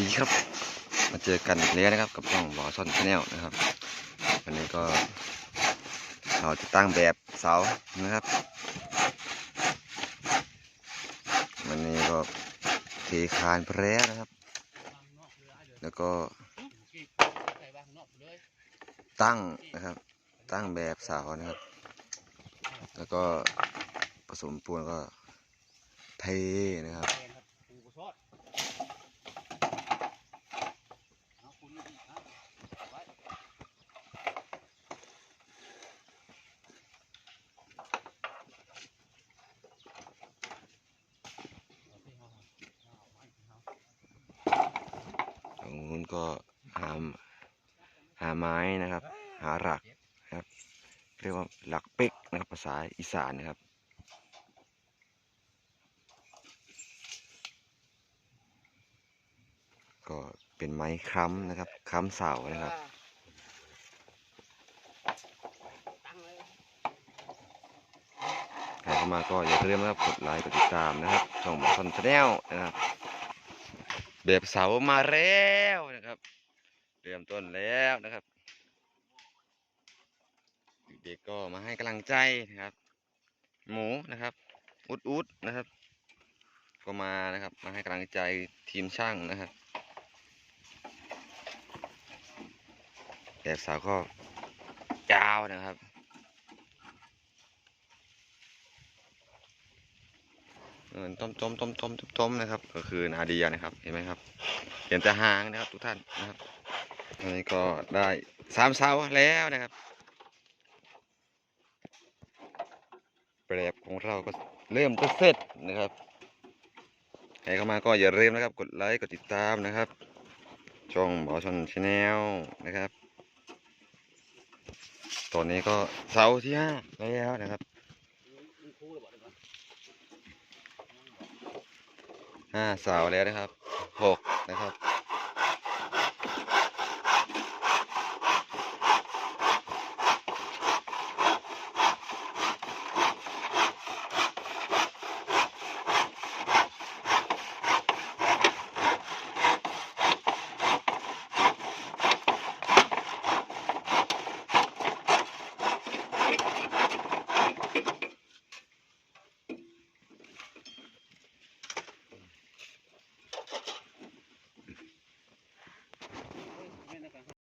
ดีครับ มาเจอกันอีกแล้วนะครับ กับช่องบอซอนชาแนลนะครับ วันนี้ก็เราจะตั้งแบบเสานะครับ วันนี้ก็เทคานแล้วนะครับ แล้วก็ ตั้งนะครับ ตั้งแบบเสานะครับ แล้วก็ผสมปูนก็เทนะครับ นู้นก็หาหาไม้นะครับ หาหลักนะครับ เรียกว่าหลักเป๊กนะครับภาษาอีสานนะครับก็เป็นไม้ค้ำนะครับค้ำเสานะครับ ใครเข้ามาก็อย่าลืมนะครับกดไลค์กดติดตามนะครับช่องบอทอนชาแนลนะครับ แบบเสามาแล้วนะครับเริ่มต้นแล้วนะครับเด็กๆก็มาให้กำลังใจนะครับ หมูนะครับ อุดอุดนะครับ ก็มานะครับ มาให้กำลังใจทีมช่างนะครับแบบเสาก็ยาวนะครับ เออต้มต้มต้มต้มต้มต้มนะครับ ก็คือนาเดียนะครับ เห็นไหมครับ เห็นแต่หางนะครับ ทุกท่านนะครับอันนี้ก็ได้สามเสาแล้วนะครับแบบของเราก็เริ่มจะเสร็จนะครับใครเข้ามาก็อย่าลืมนะครับ กดไลค์ กดติดตามนะครับช่องบอชนชาแนลนะครับ ตอนนี้ก็เสาที่ห้าแล้วนะครับ ห้าเสาแล้วนะครับหกนะครับ